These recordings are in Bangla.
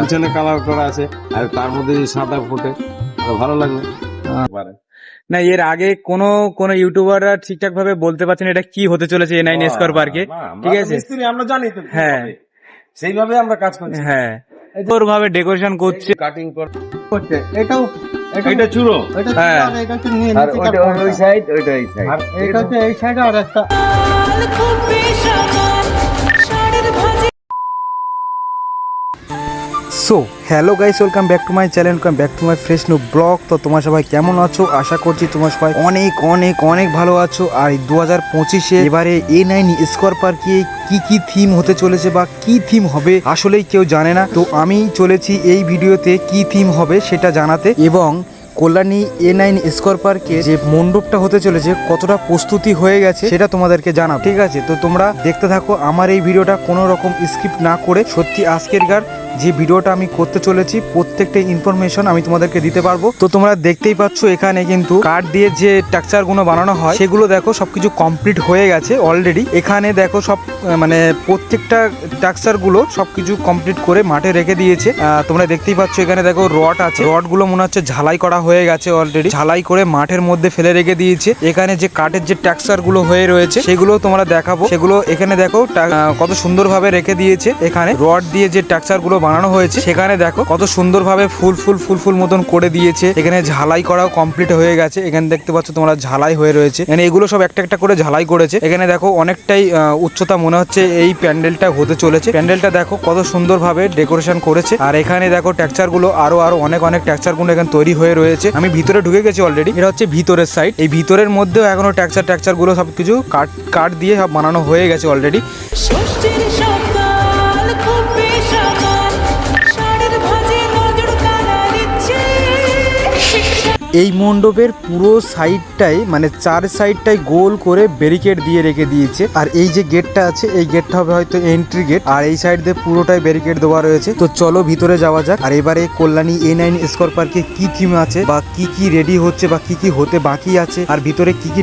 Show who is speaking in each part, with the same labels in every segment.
Speaker 1: পিছনে কালার করা আছে আর তার মধ্যে সাদা ফুটে। ভালো লাগবে
Speaker 2: না এর আগে কোন কোনো ইউটিউবাররা ঠিকঠাক ভাবে বলতে পারছেন এটা কি হতে চলেছে এ নাইন স্কোয়ার পার্কে। ঠিক আছে?
Speaker 1: আমরা জানি তো
Speaker 2: হ্যাঁ।
Speaker 1: সেইভাবে আমরা কাজ করছি।
Speaker 2: হ্যাঁ। তোর ভাবে ডেকোরেশন করছে।
Speaker 1: কাটিং
Speaker 3: করছে। এটাও এটা
Speaker 1: এটা চুরো।
Speaker 3: এটা
Speaker 2: হ্যাঁ।
Speaker 3: আর।
Speaker 1: ওই সাইড ওইটা এই সাইড
Speaker 3: এটা হচ্ছে এই সাইডে আর একটা
Speaker 2: so hello guys welcome back to my channel welcome back to my fresh new blog তো তোমার সবাই কেমন আছো? আশা করছি তোমার সবাই অনেক অনেক অনেক ভালো আছো। আর দু হাজার পঁচিশে এবারে এ নাইন স্কোয়ার পার্কে কি কি থিম হতে চলেছে বা কি থিম হবে, আসলেই কেউ জানে না। তো আমি চলেছি এই ভিডিওতে কি থিম হবে সেটা জানাতে। এবং কল্যাণী এ নাইন স্কোয়ার পার্কে যে মণ্ডপটা হতে চলেছে, কতটা প্রস্তুতি হয়ে গেছে সেটা তোমাদেরকে জানাব। ঠিক আছে? তো তোমরা দেখতে থাকো, আমার এই ভিডিওটা কোনো রকম স্কিপ না করে সত্যি আজকেরকার যে ভিডিওটা আমি করতে চলেছি, প্রত্যেকটা ইনফরমেশন আমি তোমাদেরকে দিতে পারব। তো তোমরা দেখতেই পাচ্ছ এখানে কিন্তু কাঠ দিয়ে যে স্ট্রাকচারগুলো বানানো হয়, সেগুলো দেখো, সবকিছু কমপ্লিট হয়ে গেছে অলরেডি এখানে দেখো সব মানে প্রত্যেকটা স্ট্রাকচারগুলো সবকিছু কমপ্লিট করে মাঠে রেখে দিয়েছে। তোমরা দেখতেই পাচ্ছ এখানে দেখো রড আছে। রডগুলো মনে হচ্ছে ঝালাই করা হয়ে গেছে অলরেডি ঝালাই করে মাঠের মধ্যে ফেলে রেখে দিয়েছে। এখানে যে কাঠের যে গুলো হয়ে রয়েছে, সেগুলো তোমরা দেখাবো। সেগুলো এখানে দেখো কত সুন্দরভাবে রেখে দিয়েছে এখানে। রড দিয়ে যে গুলো বানানো হয়েছে। সেখানে দেখো কত সুন্দরভাবে ফুল ফুল ফুল ফুল মতন করে দিয়েছে। এখানে ঝালাই করাও কমপ্লিট হয়ে গেছে। এখানে দেখতে পাচ্ছ তোমরা ঝালাই হয়ে রয়েছে। এখানে এগুলো সব একটা একটা করে ঝালাই করেছে। এখানে দেখো অনেকটাই উচ্চতা মনে হচ্ছে এই প্যান্ডেলটা হতে চলেছে। প্যান্ডেলটা দেখো কত সুন্দরভাবে ডেকোরেশন করেছে। আর এখানে দেখো টেক্সচারগুলো আরও আরও অনেক অনেক টেক্সচারগুলো এখানে তৈরি হয়ে রয়েছে। আমি ভিতরে ঢুকে গেছি অলরেডি এটা হচ্ছে ভিতরের সাইড এই ভিতরের মধ্যেও এখনও টেক্সচার টেক্সচারগুলো সবকিছু কাঠ কাঠ দিয়ে সব বানানো হয়ে গেছে অলরেডি এই মণ্ডপের পুরো সাইডটাই মানে চার সাইডটাই গোল করে ব্যারিকেড দিয়ে রেখে দিয়েছে। আর এই যে গেটটা আছে, এই গেটটা হবে হয়তো এন্ট্রি গেট আর এই সাইড দিয়ে পুরোটাই ব্যারিকেড দেওয়া রয়েছে। তো চলো ভিতরে যাওয়া যাক। আর এবারে কল্যাণী এ নাইন স্কোয়ার পার্কে কি থিম আছে, বা কি কি রেডি হচ্ছে, বা কি কি হতে বাকি আছে, আর ভিতরে কি কি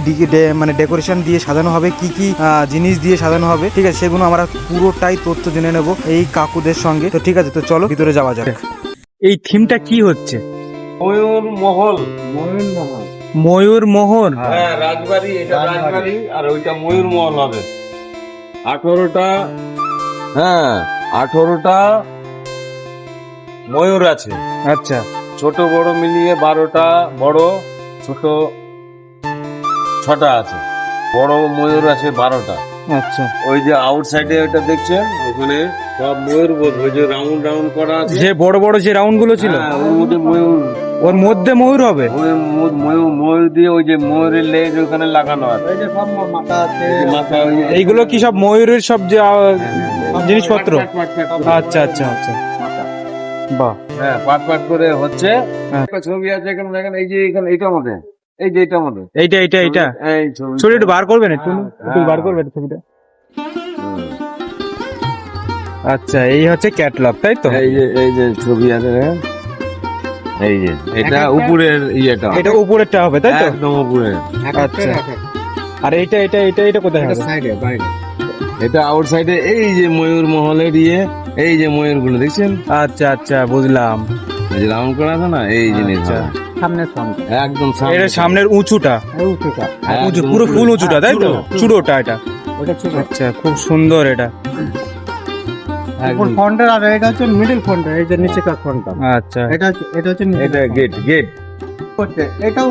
Speaker 2: মানে ডেকোরেশন দিয়ে সাজানো হবে, কি কি জিনিস দিয়ে সাজানো হবে, ঠিক আছে? সেগুলো আমরা পুরোটাই তথ্য জেনে নেব এই কাকুদের সঙ্গে। তো ঠিক আছে, তো চলো ভিতরে যাওয়া যাক। এই থিমটা কি হচ্ছে?
Speaker 1: ময়ূর মহল
Speaker 3: ময়ূর মহল
Speaker 2: ময়ূর মোহন
Speaker 1: হ্যাঁ রাজবাড়ি এটা রাজবাড়ি। আর ওইটা ময়ূর মহল হবে। আঠারোটা হ্যাঁ আঠারোটা ময়ূর আছে।
Speaker 2: আচ্ছা।
Speaker 1: ছোট বড় মিলিয়ে বারোটা বড় ছোট ছটা আছে। বড় ময়ূর আছে বারোটা।
Speaker 2: আচ্ছা।
Speaker 1: ওই যে আউট সাইডে ওটা দেখছেন? ওখানে সব ময়ূর ওই যে রাউন্ড রাউন্ড করা আছে।
Speaker 2: যে বড় বড় যে রাউন্ডগুলো ছিল।
Speaker 1: হ্যাঁ, ওর মধ্যে ময়ূর।
Speaker 2: ওর মধ্যে ময়ূর হবে?
Speaker 1: ওই ময়ূর- ময়ূর দিয়ে ওই যে ময়ূরের লেজ ওখানে লাগানো আছে।
Speaker 3: এই যে সব মাথা আছে।
Speaker 1: মাথা
Speaker 2: এইগুলো কি সব ময়ূরের সব যে জিনিসপত্র?
Speaker 1: পাট করে
Speaker 2: আচ্ছা আচ্ছা আচ্ছা। বাহ।
Speaker 1: হ্যাঁ পাট পাট করে হচ্ছে।
Speaker 2: হ্যাঁ।
Speaker 1: একটা ছবি আছে এখানে দেখেন এই যে এখানে এইটার আমাদের। এই যে এটা আমাদের।
Speaker 2: এইটা এইটা এইটা।
Speaker 1: এই ছবি।
Speaker 2: ছবি একটু বার করবেন একটু?
Speaker 1: হ্যাঁ,
Speaker 2: বার
Speaker 1: হ্যাঁ।
Speaker 2: করবেন ছবিটা। আচ্ছা এই হচ্ছে ক্যাটলগ তাই তো?
Speaker 1: এই যে এই যে ছবি আছে এই যে এটা উপরের ইয়েটা
Speaker 2: এটা উপরেরটা হবে তাই তো?
Speaker 1: একদম উপরে।
Speaker 2: আচ্ছা। আর এইটা এটা এটা এটা কোথায় হবে?
Speaker 3: সাইডে বাইরে।
Speaker 1: এটা আউট সাইডে এই যে ময়ূর মহলের ইয়ে এই যে ময়ূরগুলো দেখছেন?
Speaker 2: আচ্ছা আচ্ছা বুঝলাম।
Speaker 1: এই যে রাউন্ড করা আছে না? এই জিনিস
Speaker 2: আচ্ছা।
Speaker 3: সামনে সামনে।
Speaker 1: একদম সামনে।
Speaker 2: এটা সামনের উঁচুটা।
Speaker 3: উঁচুটা।
Speaker 2: উঁচু পুরো ফুল উঁচুটা তাই তো? চুড়োটা এটা।
Speaker 3: ওটা
Speaker 2: আচ্ছা খুব সুন্দর এটা।
Speaker 3: উপর। ফ্রন্টের আর এটা হচ্ছে মিডল ফ্রন্টের এই যে নিচেকার ফ্রন্টটা
Speaker 2: আচ্ছা।
Speaker 3: এটা হচ্ছে এটা হচ্ছে
Speaker 1: এটা গেট গেট
Speaker 3: করছে। এটাও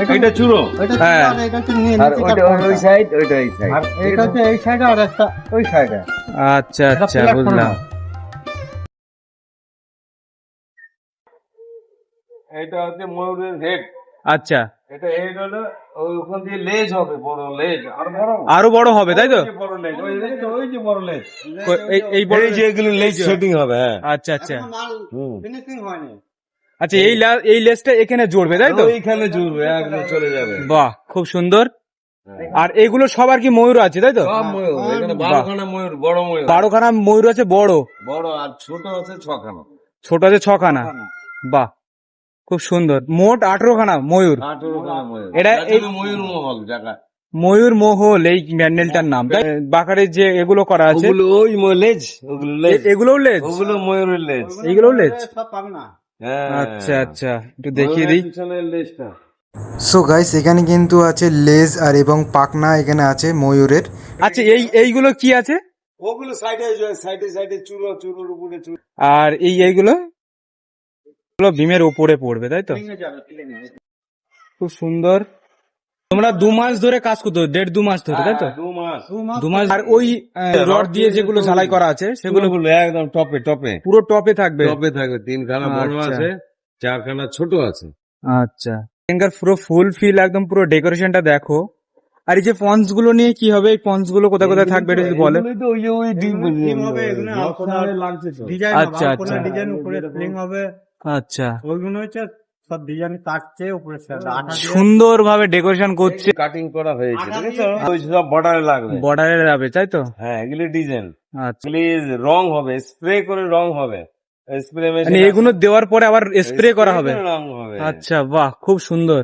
Speaker 3: এটা
Speaker 1: এটা চুরো
Speaker 2: হ্যাঁ।
Speaker 3: এটা হচ্ছে নিয়ে
Speaker 1: আর
Speaker 3: নিচেকার
Speaker 1: ওইটা ওই সাইড ওইটা এই সাইড
Speaker 3: আর এটা হচ্ছে এই সাইডে আর একটা ওই সাইডে
Speaker 2: আচ্ছা আচ্ছা বুঝলাম।
Speaker 1: এটা হচ্ছে ময়ূরের হেড
Speaker 2: আচ্ছা।
Speaker 1: এটা হেড হলো ওখান দিয়ে লেজ হবে বড় লেজ। আর বড়
Speaker 2: আরও বড় হবে তাই তো?
Speaker 1: বড় লেজ ওই যে ওই যে বড় লেজ।
Speaker 2: এই এই বড়
Speaker 1: এই যে এগুলো লেজ সেটিং হবে হ্যাঁ।
Speaker 2: আচ্ছা আচ্ছা।
Speaker 3: ফিনিশিং হয়নি।
Speaker 2: আচ্ছা এই লা- এই লেসটা এখানে জুড়বে তাই তো?
Speaker 1: ওইখানে জুড়বে একদম চলে যাবে।
Speaker 2: বাহ খুব সুন্দর। আর এগুলো সবার কি ময়ূর আছে তাই তো?
Speaker 1: সব ময়ূর বারোখানা ময়ূর বড় ময়ূর।
Speaker 2: বারোখানা ময়ূর আছে বড়।
Speaker 1: বড় আর ছোট আছে ছখানা।
Speaker 2: ছোট আছে ছখানা। বাহ। খুব সুন্দর। মোট আঠারো খানা ময়ূর
Speaker 1: ময়ূর।
Speaker 2: এটা এই-
Speaker 1: ময়ূর মহল জায়গা।
Speaker 4: ময়ূর মহল এই ম্যান্ডেলটার নাম। তাই বাকারের যে এগুলো করা আছে।
Speaker 1: ওগুলো ওই লেজ ওগুলো লেজ। ওগুলো ময়ূরের লেজ।
Speaker 4: এইগুলোও লেজ?
Speaker 1: হ্যাঁ।
Speaker 4: আচ্ছা আচ্ছা একটু দেখিয়ে দিই।
Speaker 1: লেজটা।
Speaker 4: সো গাইস এখানে কিন্তু আছে লেজ আর এবং পাকনা এখানে আছে ময়ূরের। আচ্ছা এই এইগুলো কি আছে?
Speaker 1: ওগুলো সাইডে সাইডে সাইডে চুরো চুরোর উপরে চুরো
Speaker 4: আর এই এইগুলো? এগুলো ভীমের উপরে পড়বে তাই তো? খুব সুন্দর। তোমরা দু মাস ধরে কাজ করতো দেড় দু মাস ধরে তাই তো?
Speaker 1: হ্যাঁ, দু মাস।
Speaker 4: আর ওই রড দিয়ে যেগুলো ঝালাই করা আছে সেগুলো
Speaker 1: একদম টপে টপে।
Speaker 4: পুরো টপে থাকবে।
Speaker 1: টপে থাকবে তিনখানা বড়
Speaker 4: আচ্ছা।
Speaker 1: আছে চারখানা ছোট আছে।
Speaker 4: আচ্ছা। এখানকার পুরো ফুল ফিল একদম পুরো ডেকোরেশনটা দেখো। আর এই যে ফন্সগুলো নিয়ে কি হবে? এই ফন্সগুলো কোথায় কোথায় থাকবে এটা যদি বলে? আচ্ছা, আচ্ছা।
Speaker 3: ডিজাইন উপরে ফিলিং হবে।
Speaker 4: আচ্ছা।
Speaker 3: ওইগুলো হচ্ছে সব ডিজাইন কাটছে উপরে
Speaker 4: সুন্দর ভাবে ডেকোরেশন করছে।
Speaker 1: কাটিং করা হয়েছে
Speaker 3: আঠা
Speaker 1: দেখেছ? ওই সব বর্ডারে লাগবে।
Speaker 4: বর্ডারে যাবে তাই তো?
Speaker 1: হ্যাঁ এগুলি ডিজাইন
Speaker 4: আচ্ছা।
Speaker 1: রং হবে স্প্রে করে রং হবে। স্প্রে
Speaker 4: মানে এগুলো দেওয়ার পরে আবার স্প্রে করা
Speaker 1: হবে।
Speaker 4: আচ্ছা বাহ খুব সুন্দর।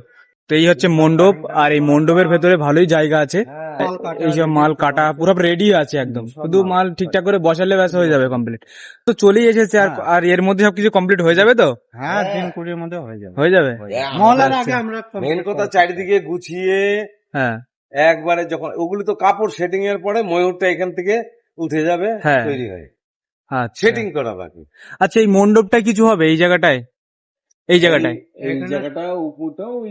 Speaker 4: তো এই হচ্ছে মণ্ডপ আর এই মণ্ডপের ভেতরে ভালোই জায়গা আছে।
Speaker 1: হ্যাঁ।
Speaker 3: মাল কাটা
Speaker 4: এই সব মাল কাটা পুরো রেডি আছে একদম। শুধু মাল ঠিকঠাক করে বসালে ব্যাস হয়ে যাবে কমপ্লিট তো চলেই এসেছে আর আর এর মধ্যে সবকিছু কমপ্লিট হয়ে যাবে তো?
Speaker 3: হ্যাঁ দিন কুড়ির মধ্যে হয়ে যাবে।
Speaker 4: হয়ে যাবে?
Speaker 3: মহলার আগে আমরা
Speaker 1: মেন কথা চারিদিকে গুছিয়ে
Speaker 4: হ্যাঁ।
Speaker 1: একবারে যখন ওগুলো তো কাপড় সেটিং এর পরে ময়ূরটা এখান থেকে উঠে যাবে
Speaker 4: হ্যাঁ।
Speaker 1: তৈরি হয়।
Speaker 4: আচ্ছা।
Speaker 1: সেটিং করা বাকি।
Speaker 4: আচ্ছা এই মণ্ডপটা কিছু হবে এই জায়গাটায়? এই জায়গাটায়?
Speaker 1: এই- জায়গাটা উপরটা ওই।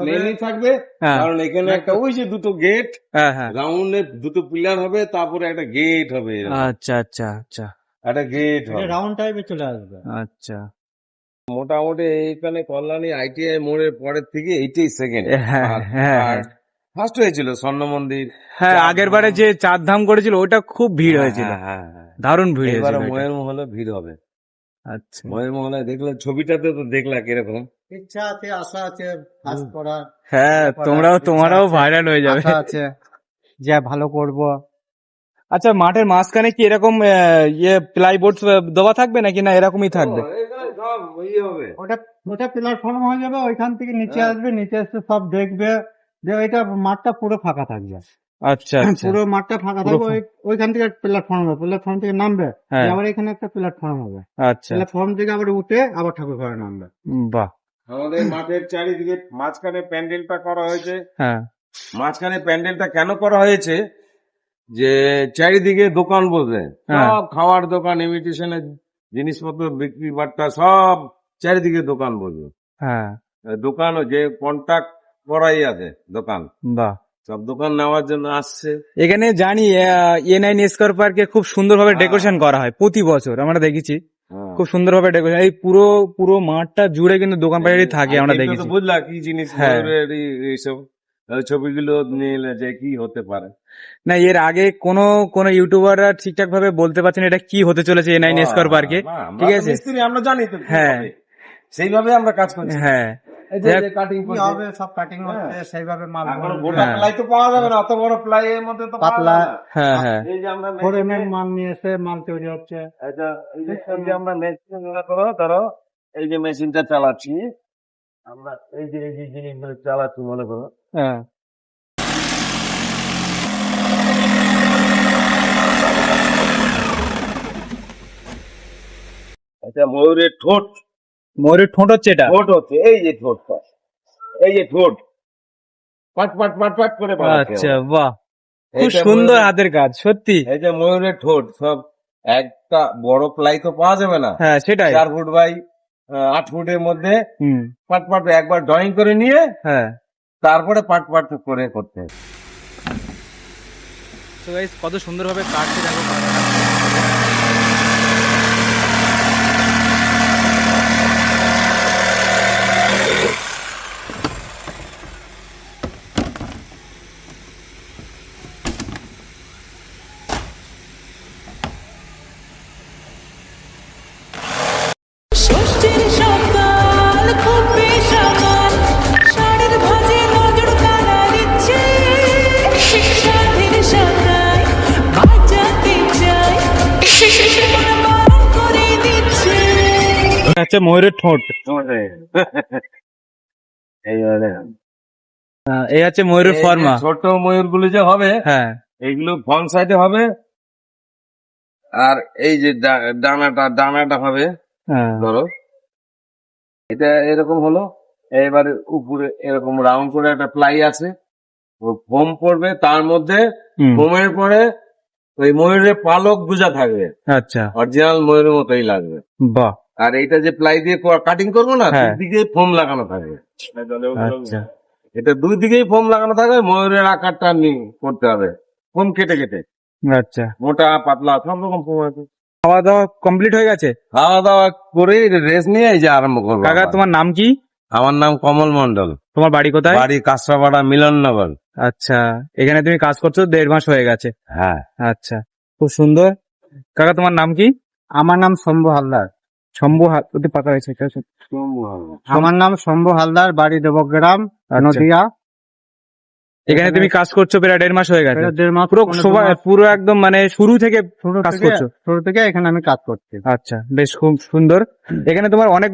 Speaker 1: প্লেনই থাকবে।
Speaker 4: হ্যাঁ।
Speaker 1: কারণ এখানে একটা ওই যে দুটো গেট
Speaker 4: হ্যাঁ হ্যাঁ।
Speaker 1: রাউন্ডে দুটো পিলার হবে তারপরে একটা গেট হবে
Speaker 4: আচ্ছা আচ্ছা আচ্ছা।
Speaker 1: একটা গেট হবে।
Speaker 3: রাউন্ড টাইপে চলে আসবে।
Speaker 4: আচ্ছা।
Speaker 1: মোটামুটি এইখানে কল্যাণী আইটিআই মোড়ের পরের থেকে এইটাই সেকেন্ড
Speaker 4: হ্যাঁ হ্যাঁ হ্যাঁ।
Speaker 1: ফার্স্ট হয়েছিল স্বর্ণ মন্দির।
Speaker 4: হ্যাঁ আগের বারে যে চার ধাম করেছিল ওটা খুব ভিড় হয়েছিল।
Speaker 1: হ্যাঁ, হ্যাঁ, হ্যাঁ।
Speaker 4: দারুণ ভিড়
Speaker 1: এবারে
Speaker 4: হয়েছিল।
Speaker 1: ময়ের মহলে ভিড় হবে।
Speaker 4: আচ্ছা।
Speaker 1: দেখলে ছবিটাতে তো দেখলা কীরকম?
Speaker 3: ইচ্ছা আছে আশা আছে কাজ করার
Speaker 4: হ্যাঁ তোমরাও তোমারাও ভাইরাল হয়ে যাবে।
Speaker 3: আছে যে ভালো করব।
Speaker 4: আচ্ছা মাঠের মাঝখানে কি এরকম আহ, ইয়ে প্লাইবোর্ড দেওয়া থাকবে নাকি? না এরকমই থাকবে?
Speaker 1: ইয়ে
Speaker 3: ওটা ওটা প্ল্যাটফর্ম হয়ে যাবে ওইখান থেকে নিচে আসবে নিচে আসতে সব দেখবে যে ওইটা মাঠটা পুরো ফাঁকা থাকবে।
Speaker 4: আচ্ছা আচ্ছা।
Speaker 3: পুরো মাঠটা ফাঁকা থাকবে ওইখান থেকে প্ল্যাটফর্ম হবে প্ল্যাটফর্ম থেকে নামবে
Speaker 4: হ্যাঁ।
Speaker 3: আবার এখানে একটা প্ল্যাটফর্ম হবে।
Speaker 4: আচ্ছা।
Speaker 3: প্ল্যাটফর্ম থেকে আবার উঠে আবার ঠাকুর ঘরে নামবে।
Speaker 4: বাহ।
Speaker 1: আমাদের মাঠের চারিদিকে মাঝখানে প্যান্ডেলটা করা হয়েছে।
Speaker 4: হ্যাঁ।
Speaker 1: মাঝখানে প্যান্ডেলটা কেন করা হয়েছে? যে চারিদিকে দোকান বসবে
Speaker 4: হ্যাঁ।
Speaker 1: সব খাওয়ার দোকান ইমিটেশনের জিনিসপত্র বিক্রি বাট্টা সব চারিদিকে দোকান বসবে
Speaker 4: হ্যাঁ।
Speaker 1: দোকান যে কন্ট্যাক্ট করাই আছে দোকান।
Speaker 4: বাহ।
Speaker 1: সব দোকান নেওয়ার জন্য আসছে।
Speaker 4: এখানে জানি এ নাইন স্কোয়ার পার্কে খুব সুন্দরভাবে ডেকোরেশন করা হয় প্রতি বছর আমরা দেখেছি।
Speaker 1: হ্যাঁ।
Speaker 4: খুব সুন্দরভাবে ডেকোরেশন এই পুরো পুরো মাঠটা জুড়ে কিন্তু দোকান পাড়ি থাকে আমরা দেখেছি।
Speaker 1: বুঝলা কি জিনিস
Speaker 4: হ্যাঁ।
Speaker 1: এইসব এই ছবিগুলো নিলে যে কি হতে পারে।
Speaker 4: না এর আগে কোনো কোনো ইউটিউবাররা ঠিকঠাক ভাবে বলতে পারছেন এটা কি হতে চলেছে এ নাইন স্কোয়ার পার্কে। ঠিক আছে?
Speaker 1: আমরা জানি তো
Speaker 4: হ্যাঁ।
Speaker 1: সেইভাবে আমরা কাজ করছি।
Speaker 4: হ্যাঁ।
Speaker 1: এই যে কাটিং
Speaker 3: হবে সব কাটিং হচ্ছে সেইভাবে মাল
Speaker 1: এখন গোটা
Speaker 4: হ্যাঁ।
Speaker 1: প্লাই তো পাওয়া যাবে না অত বড় প্লাই এর মধ্যে তো
Speaker 3: পাতলা।
Speaker 4: হ্যাঁ হ্যাঁ।
Speaker 1: এই যে আমরা
Speaker 3: ফোর
Speaker 1: মেশিনে-
Speaker 3: মাল নিয়ে এসে মাল তৈরি হচ্ছে।
Speaker 1: এটা এই যে আমরা মেশিন করো ধরো এই যে মেশিনটা চালাচ্ছি আমরা এই যে এই যে জিনিসগুলো চালাচ্ছি মনে করো।
Speaker 4: হ্যাঁ।
Speaker 1: এটা ময়ূরের ঠোঁট।
Speaker 4: ময়ূরের ঠোঁট হচ্ছে এটা?
Speaker 1: ঠোঁট হচ্ছে এই যে ঠোঁটটা এই যে ঠোঁট। পাট পাট পাট পাট করে
Speaker 4: আচ্ছা বাহ। খুব সুন্দর হাতের কাজ সত্যি।
Speaker 1: এই যে ময়ূরের ঠোঁট সব একটা বড় প্লাই তো পাওয়া যাবে না।
Speaker 4: হ্যাঁ সেটাই।
Speaker 1: চার ফুট বাই আহ, আট ফুটের মধ্যে
Speaker 4: হুম।
Speaker 1: পাট পাট একবার ড্রয়িং করে নিয়ে
Speaker 4: হ্যাঁ।
Speaker 1: তারপরে পাট পাট করে করতে।
Speaker 4: তো গাইস কত সুন্দরভাবে কাটছে দেখো। আচ্ছা ময়ূরের ঠোঁট। হ্যাঁ, এই হচ্ছে ময়ূরের ফর্মা।
Speaker 1: ছোট ময়ূরগুলো যে হবে
Speaker 4: হ্যাঁ।
Speaker 1: এইগুলো ফ্রন্ট সাইডে হবে আর এই যে ডানাটা ডানাটা হবে
Speaker 4: হ্যাঁ।
Speaker 1: ধরো। এটা এরকম হলো এবারে উপরে এরকম রাউন্ড করে একটা প্লাই আছে ফোম পড়বে তার মধ্যে ফোমের পরে ওই ময়ূরের পালক গুজা থাকবে।
Speaker 4: আচ্ছা।
Speaker 1: অরিজিনাল ময়ূরের মতোই লাগবে।
Speaker 4: বাহ।
Speaker 1: আর এইটা যে প্লাই দিয়ে কাটিং করব না
Speaker 4: হ্যাঁ।
Speaker 1: দিকে ফোম লাগানো থাকবে
Speaker 4: আচ্ছা।
Speaker 1: এটা দুই দিকেই ফোম লাগানো থাকবে ময়ূরের আকারটা নি- করতে হবে। ফোম কেটে কেটে।
Speaker 4: আচ্ছা।
Speaker 1: মোটা পাতলা সব রকম ফোম আছে।
Speaker 4: খাওয়া দাওয়া কমপ্লিট হয়ে গেছে?
Speaker 1: খাওয়া দাওয়া করে রেস্ট নিয়ে এই যে আরম্ভ করব
Speaker 4: কাকা তোমার নাম কি?
Speaker 1: আমার নাম কমল মন্ডল
Speaker 4: তোমার বাড়ি কোথায়?
Speaker 1: বাড়ি কাঁচরাপাড়া মিলননগর।
Speaker 4: আচ্ছা। এখানে তুমি কাজ করছ দেড় মাস হয়ে গেছে।
Speaker 1: হ্যাঁ।
Speaker 4: আচ্ছা। খুব সুন্দর। কাকা তোমার নাম কি?
Speaker 3: আমার নাম শম্ভু হালদার।
Speaker 4: শম্ভু হাত পাকা হয়েছে এটা হচ্ছে-
Speaker 3: আমার নাম শম্ভু হালদার বাড়ি দেবগ্রাম
Speaker 4: আচ্ছা।
Speaker 3: নদিয়া।
Speaker 4: এখানে তুমি কাজ করছ প্রায় দেড় মাস হয়ে গেছে।
Speaker 3: এটা দেড় মাস
Speaker 4: পুরো সবাই
Speaker 3: মাস।
Speaker 4: পুরো একদম মানে শুরু থেকে
Speaker 3: শুরু
Speaker 4: কাজ
Speaker 3: থেকে
Speaker 4: করছ?
Speaker 3: শুরু থেকে এখানে আমি কাজ করছি।
Speaker 4: আচ্ছা বেশ খুব সুন্দর। এখানে তোমার অনেক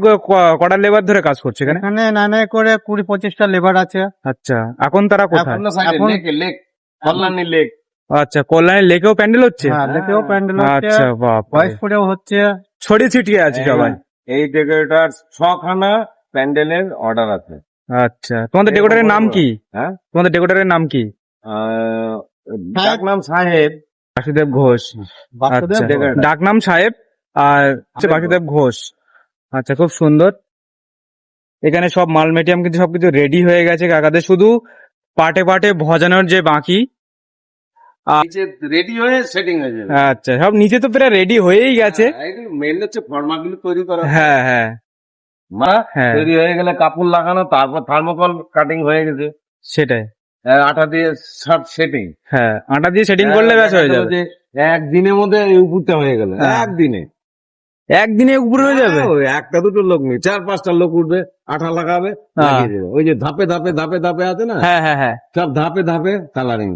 Speaker 4: কটার লেবার ধরে কাজ করছে এখানে?
Speaker 3: এখানে নানে করে কুড়ি পঁচিশটা লেবার আছে।
Speaker 4: আচ্ছা এখন তারা কোথায়?
Speaker 3: এখন-
Speaker 1: লেক কল্যাণী লেক।
Speaker 4: আচ্ছা কল্যাণী লেকেও প্যান্ডেল হচ্ছে?
Speaker 3: হ্যাঁ লেকেও প্যান্ডেল হচ্ছে।
Speaker 4: আচ্ছা বাপ
Speaker 3: বয়সপুরেও হচ্ছে।
Speaker 4: ছড়িয়ে ছিটিয়ে আছে সবাই।
Speaker 1: এই ডেকোরেটর ছখানা প্যান্ডেলের অর্ডার আছে।
Speaker 4: আচ্ছা তোমাদের ডেকোরেটরের নাম কি?
Speaker 1: হ্যাঁ?
Speaker 4: তোমাদের ডেকোরেটরের নাম কি?
Speaker 1: আহ, ডাক নাম সাহেব।
Speaker 4: বাসুদেব ঘোষ।
Speaker 3: বাসুদেব
Speaker 4: আচ্ছা ডাক নাম সাহেব আর হচ্ছে বাসুদেব ঘোষ। আচ্ছা খুব সুন্দর। এখানে সব মাল মেটিয়াম কিন্তু সবকিছু রেডি হয়ে গেছে কাকাদের। শুধু পাটে পাটে ভজানোর যে বাকি
Speaker 1: নিচে রেডি হয়ে সেটিং হয়ে যাবে।
Speaker 4: আচ্ছা সব নিচে তো প্রায় রেডি হয়েই গেছে।
Speaker 1: মেন হচ্ছে ফর্মাগুলো তৈরি করা।
Speaker 4: হ্যাঁ হ্যাঁ।
Speaker 1: মা
Speaker 4: হ্যাঁ।
Speaker 1: তৈরি হয়ে গেলে কাপড় লাগানো তারপর থার্মোকল কাটিং হয়ে গেছে।
Speaker 4: সেটাই।
Speaker 1: আটা দিয়ে শার্ট সেটিং
Speaker 4: হ্যাঁ আটা দিয়ে সেটিং করলে ব্যাস হয়ে যাবে।
Speaker 1: একদিনের মধ্যে উপরটা হয়ে গেল
Speaker 4: হ্যাঁ।
Speaker 1: একদিনে।
Speaker 4: একদিনে উপরে হয়ে যাবে?
Speaker 1: একটা দুটো লোক নেই চার পাঁচটা লোক উঠবে আঠা লাগাবে
Speaker 4: হ্যাঁ।
Speaker 1: ওই যে ধাপে ধাপে ধাপে ধাপে আছে না?
Speaker 4: হ্যাঁ হ্যাঁ হ্যাঁ।
Speaker 1: সব ধাপে ধাপে কালারিং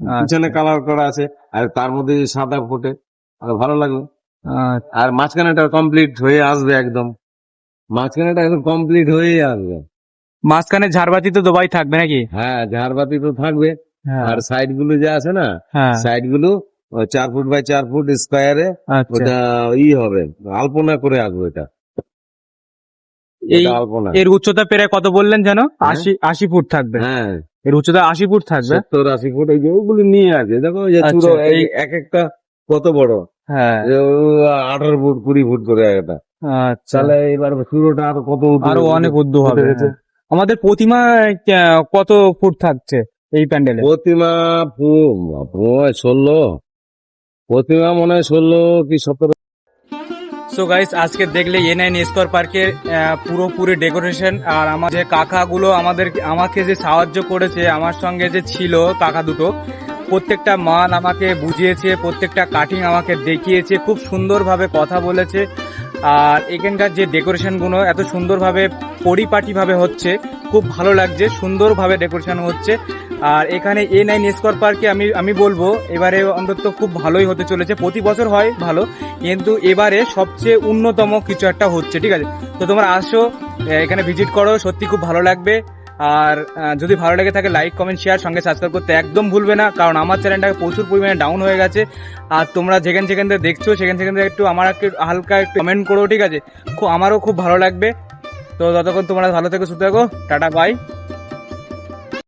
Speaker 1: পিছনে কালার করা আছে আর তার মধ্যে সাদা ফুটে ভালো লাগল।
Speaker 4: আচ্ছা,
Speaker 1: আর মাঝখানেটা কমপ্লিট হয়ে আসবে একদম। মাঝখানেটা একদম কমপ্লিট হয়েই আসবে।
Speaker 4: মাঝখানে ঝাড়বাতি তো দুবাই থাকবে নাকি?
Speaker 1: হ্যাঁ ঝাড়বাতি তো থাকবে।
Speaker 4: হ্যাঁ।
Speaker 1: আর সাইডগুলো যে আছে না
Speaker 4: হ্যাঁ।
Speaker 1: সাইডগুলো চার ফুট বাই চার ফুট স্কোয়ারে
Speaker 4: আচ্ছা।
Speaker 1: ওটা ই হবে আলপনা করে আসবে এটা।
Speaker 4: এই এর উচ্চতা প্রায় কত বললেন যেন? আশি আশি ফুট থাকবে।
Speaker 1: হ্যাঁ।
Speaker 4: এর উচ্চতা আশি ফুট থাকবে?
Speaker 1: সত্তর আশি ফুট ওগুলো নিয়ে আছে। দেখো এই
Speaker 4: আচ্ছা,
Speaker 1: এই এক একটা কত বড়?
Speaker 4: হ্যাঁ।
Speaker 1: আঠারো ফুট কুড়ি ফুট করে একটা।
Speaker 4: আচ্ছা।
Speaker 1: তাহলে এবার চূড়োটা আরও কত
Speaker 4: আরও অনেক উদ্যোগ হবে। হ্যাঁ। আমাদের প্রতিমা কত ফুট থাকছে এই প্যান্ডেলে?
Speaker 1: প্রতিমা ষোলো। প্রতিমা মনে হয় ষোলো কি সতেরো
Speaker 4: সো গাইস আজকে দেখলে এ নাইন স্কোয়ার পার্কের পুরোপুরি ডেকোরেশন আর আমার যে কাকাগুলো আমাদের, আমাকে যে সাহায্য করেছে, আমার সঙ্গে যে ছিল কাকা দুটো, প্রত্যেকটা মাল আমাকে বুঝিয়েছে, প্রত্যেকটা কাটিং আমাকে দেখিয়েছে, খুব সুন্দরভাবে কথা বলেছে। আর এখানকার যে ডেকোরেশনগুলো এত সুন্দরভাবে পরিপাটিভাবে হচ্ছে, খুব ভালো লাগছে, সুন্দরভাবে ডেকোরেশন হচ্ছে। আর এখানে এ নাইন স্কোয়ার পার্কে আমি আমি বলব, এবারে অন্তত খুব ভালোই হতে চলেছে। প্রতি বছর হয় ভালো, কিন্তু এবারে সবচেয়ে উন্নতম কিছু একটা হচ্ছে, ঠিক আছে? তো তোমরা আসো এখানে ভিজিট করো, সত্যি খুব ভালো লাগবে। আর যদি ভালো লেগে থাকে, লাইক, কমেন্ট, শেয়ার, সঙ্গে সাবস্ক্রাইব করতে একদম ভুলবে না, কারণ আমার চ্যানেলটা প্রচুর পরিমাণে ডাউন হয়ে গেছে। আর তোমরা যেখান যেখান থেকে দেখছ, সেখান সেখান থেকে একটু আমার একটু হালকা একটু কমেন্ট করো, ঠিক আছে? খুব আমারও খুব ভালো লাগবে। তো ততক্ষণ তোমরা ভালো থেকো, সুস্থ থাকো। Tata bye